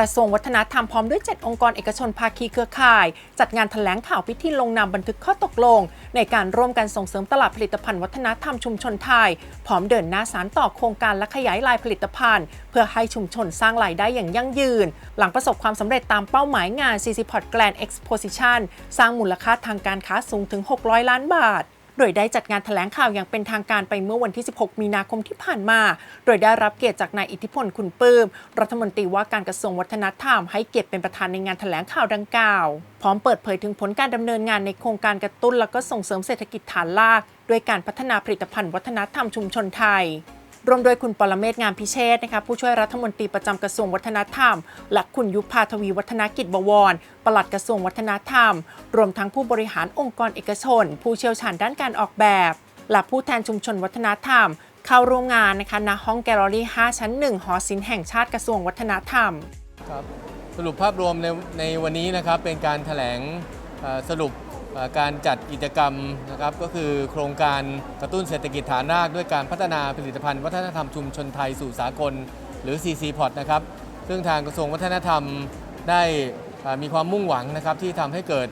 ระทรวงวัฒนธรรมพร้อมด้วย 7 องค์กรเอกชนภาคีเครือข่าย จัดงานแถลงข่าวพิธีลงนามบันทึกข้อตกลง ในการร่วมกันส่งเสริมตลาดผลิตภัณฑ์วัฒนธรรมชุมชนไทย พร้อมเดินหน้าสารต่อโครงการและขยายลายผลิตภัณฑ์ เพื่อให้ชุมชนสร้างรายได้อย่างยั่งยืน หลังประสบความสำเร็จตามเป้าหมายงาน CC p o t Grand Exposition สร้างมูลค่าทางการค้าสูงถึง 600 ล้านบาท โดยได้จัดงานแถลงข่าวอย่างเป็นทางการไปเมื่อวันที่ 16 มีนาคมที่ผ่านมา โดยได้รับเกียรติจากนายอิทธิพลคุณปื้ม รัฐมนตรีว่าการกระทรวงวัฒนธรรมให้เกียรติเป็นประธานในงานแถลงข่าวดังกล่าว พร้อมเปิดเผยถึงผลการดำเนินงานในโครงการกระตุ้นและก็ส่งเสริมเศรษฐกิจฐานรากด้วยการพัฒนาผลิตภัณฑ์วัฒนธรรมชุมชนไทย รวมโดยคุณปรเมศงามพิเชษนะคะผู้ช่วยรัฐมนตรีประจำกระทรวงวัฒนธรรม และคุณยุพาทวีวัฒนกิจบวรปลัดกระทรวงวัฒนธรรม รวมทั้งผู้บริหารองค์กรเอกชน ผู้เชี่ยวชาญด้านการออกแบบ และผู้แทนชุมชนวัฒนธรรม เข้าร่วมงานนะคะณห้องแกลเลอรี่ 5 ชั้น 1 หอศิลป์แห่งชาติกระทรวงวัฒนธรรมครับสรุปภาพรวมในในวันนี้นะครับเป็นการแถลงสรุป การจัดกิจกรรมนะครับก็คือโครงการกระตุ้นเศรษฐกิจฐานรากด้วยการพัฒนาผลิตภัณฑ์ วัฒนธรรมชุมชนไทยสู่สากล หรือ CC p o t นะครับซึ่งทางกระทรวงวัฒนธรรมได้มีความมุ่งหวังนะครับที่ทำให้เกิด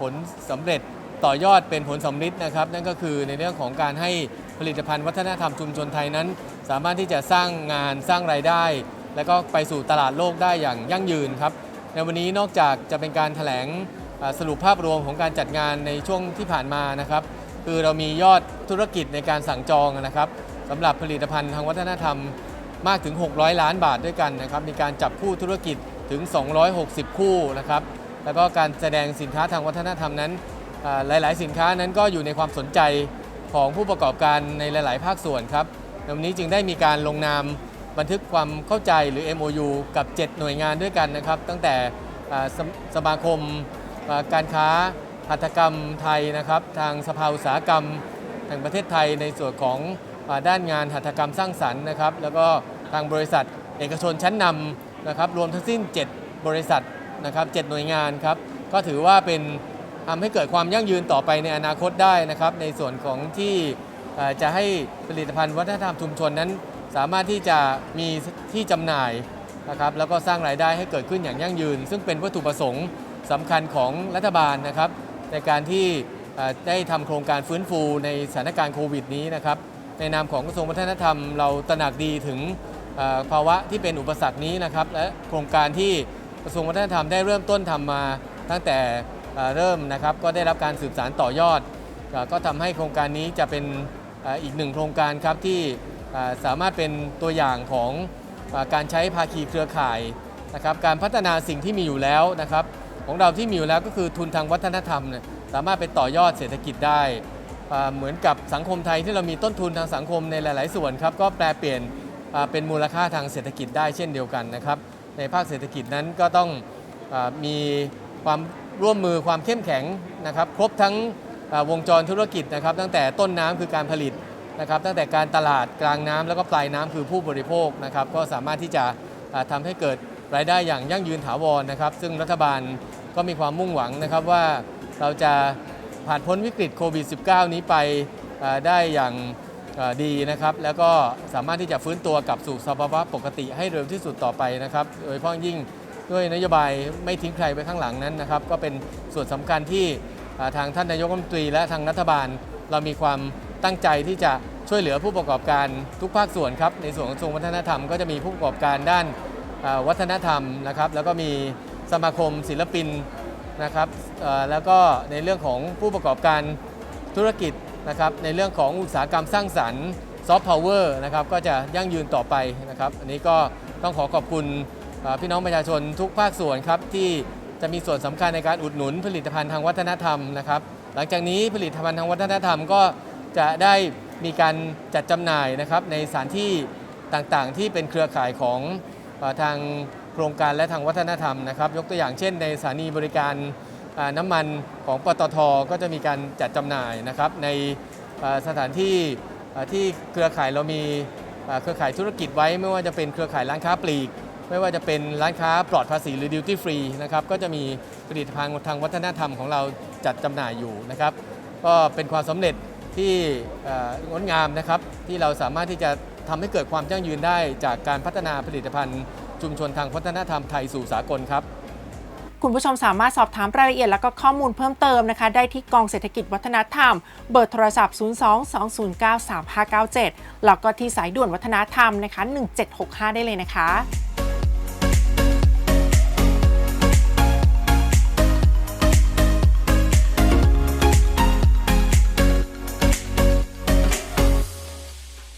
ผลสำเร็จต่อยอดเป็นผลสำลิดนะครับนั่นก็คือในเรื่องของการให้ผลิตภัณฑ์วัฒนธรรมชุมชนไทยนั้น สามารถที่จะสร้างงานสร้างรายได้ แล้วก็ไปสู่ตลาดโลกได้อย่างยั่งยืนครับในวันนี้นอกจากจะเป็นการถแถลง สรุปภาพรวมของการจัดงานในช่วงที่ผ่านมานะครับ คือเรามียอดธุรกิจในการสั่งจองนะครับสำหรับผลิตภัณฑ์ทางวัฒนธรรมมากถึง 600 ล้านบาทด้วยกันนะครับมีการจับคู่ธุรกิจถึง 260 คู่นะครับแล้วก็การแสดงสินค้าทางวัฒนธรรมนั้นหลาย ๆ สินค้านั้นก็อยู่ในความสนใจของผู้ประกอบการในหลาย ๆ ภาคส่วนครับในวันนี้จึงได้มีการลงนามบันทึกความเข้าใจหรือ MOU กับ 7 หน่วยงานด้วยกันนะครับ ตั้งแต่สมาคม การค้าหัตถกรรมไทยนะครับ ทางสภาอุตสาหกรรมแห่งประเทศไทยในส่วนของด้านงานหัตถกรรมสร้างสรรค์นะครับ แล้วก็ทางบริษัทเอกชนชั้นนำนะครับ รวมทั้งสิ้น 7 บริษัทนะครับ7หน่วยงานครับ ก็ถือว่าเป็นทำให้เกิดความยั่งยืนต่อไปในอนาคตได้นะครับ ในส่วนของที่จะให้ผลิตภัณฑ์วัฒนธรรมชุมชนนั้น สามารถที่จะมีที่จำหน่ายนะครับ แล้วก็สร้างรายได้ให้เกิดขึ้นอย่างยั่งยืน ซึ่งเป็นวัตถุประสงค์ สำคัญของรัฐบาลนะครับ ในการที่ได้ทำโครงการฟื้นฟูในสถานการณ์โควิดนี้นะครับในนามของกระทรวงวัฒนธรรมเราตระหนักดีถึงภาวะที่เป็นอุปสรรคนี้นะครับและโครงการที่กระทรวงวัฒนธรรมได้เริ่มต้นทำมาตั้งแต่เริ่มนะครับก็ได้รับการสืบสานต่อยอด ก็ทำให้โครงการนี้จะเป็นอีกหนึ่งโครงการครับที่สามารถเป็นตัวอย่างของการใช้ภาคีเครือข่ายนะครับการพัฒนาสิ่งที่มีอยู่แล้วนะครับ ของเราที่มีอยู่แล้วก็คือทุนทางวัฒนธรรมเนี่ยสามารถไปต่อยอดเศรษฐกิจได้ เหมือนกับสังคมไทยที่เรามีต้นทุนทางสังคมในหลาย ๆ ส่วนครับก็แปลเปลี่ยนเป็นมูลค่าทางเศรษฐกิจได้เช่นเดียวกันนะครับในภาคเศรษฐกิจนั้นก็ต้องอมีความร่วมมือความเข้มแข็งนะครับครบทั้งวงจรธุรกิจนะครับตั้งแต่ต้นน้ำคือการผลิตนะครับตั้งแต่การตลาดกลางน้ำแล้วก็ปลายน้ำคือผู้บริโภคนะครับก็สามารถที่จะทำาให้เกิด รายได้อย่างยั่งยืนถาวรนะครับ ซึ่งรัฐบาลก็มีความมุ่งหวังนะครับว่าเราจะผ่านพ้นวิกฤตโควิด -19 นี้ไปได้อย่างดีนะครับ แล้วก็สามารถที่จะฟื้นตัวกลับสู่สภาวะปกติให้เร็วที่สุดต่อไปนะครับ โดยเฉพาะยิ่งด้วยนโยบายไม่ทิ้งใครไว้ข้างหลังนั้นนะครับ ก็เป็นส่วนสำคัญที่ทางท่านนายกรัฐมนตรี และทางรัฐบาล เรามีความตั้งใจที่จะช่วยเหลือผู้ประกอบการทุกภาคส่วนครับในส่วนของกระทรวงวัฒนธรรมก็จะมีผู้ประกอบการด้าน วัฒนธรรมนะครับ แล้วก็มีสมาคมศิลปินนะครับแล้วก็ในเรื่องของผู้ประกอบการธุรกิจนะครับ ในเรื่องของอุตสาหกรรมสร้างสรรค์ซอฟต์พาวเวอร์นะครับก็จะยั่งยืนต่อไปนะครับ อันนี้ก็ต้องขอขอบคุณพี่น้องประชาชนทุกภาคส่วนครับที่จะมีส่วนสำคัญในการอุดหนุนผลิตภัณฑ์ทางวัฒนธรรมนะครับ หลังจากนี้ผลิตภัณฑ์ทางวัฒนธรรมก็จะได้มีการจัดจำหน่ายนะครับในสถานที่ต่างๆ ที่เป็นเครือข่ายของ ทางโครงการและทางวัฒนธรรมนะครับ ยกตัวอย่างเช่น ในสถานีบริการน้ำมันของปตทก็จะมีการจัดจำหน่ายนะครับ ในสถานที่ที่เครือข่ายเรามีเครือข่ายธุรกิจไว้ ไม่ว่าจะเป็นเครือข่ายร้านค้าปลีก ไม่ว่าจะเป็นร้านค้าปลอดภาษีหรือดิวตี้ฟรีนะครับก็จะมีผลิตภัณฑ์ทางวัฒนธรรมของเราจัดจำหน่ายอยู่นะครับ ก็เป็นความสำเร็จที่งดงามนะครับที่เราสามารถที่จะ ทำให้เกิดความยั่งยืนได้จากการพัฒนาผลิตภัณฑ์ ชุมชนทางวัฒนธรรมไทยสู่สากลครับคุณผู้ชมสามารถสอบถามรายละเอียดและก็ข้อมูลเพิ่มเติมนะคะ ได้ที่กองเศรษฐกิจวัฒนธรรม เบอร์โทรศัพท์ 02-209-3597 แล้วก็ที่สายด่วนวัฒนธรรมนะคะ 1765 ได้เลยนะคะ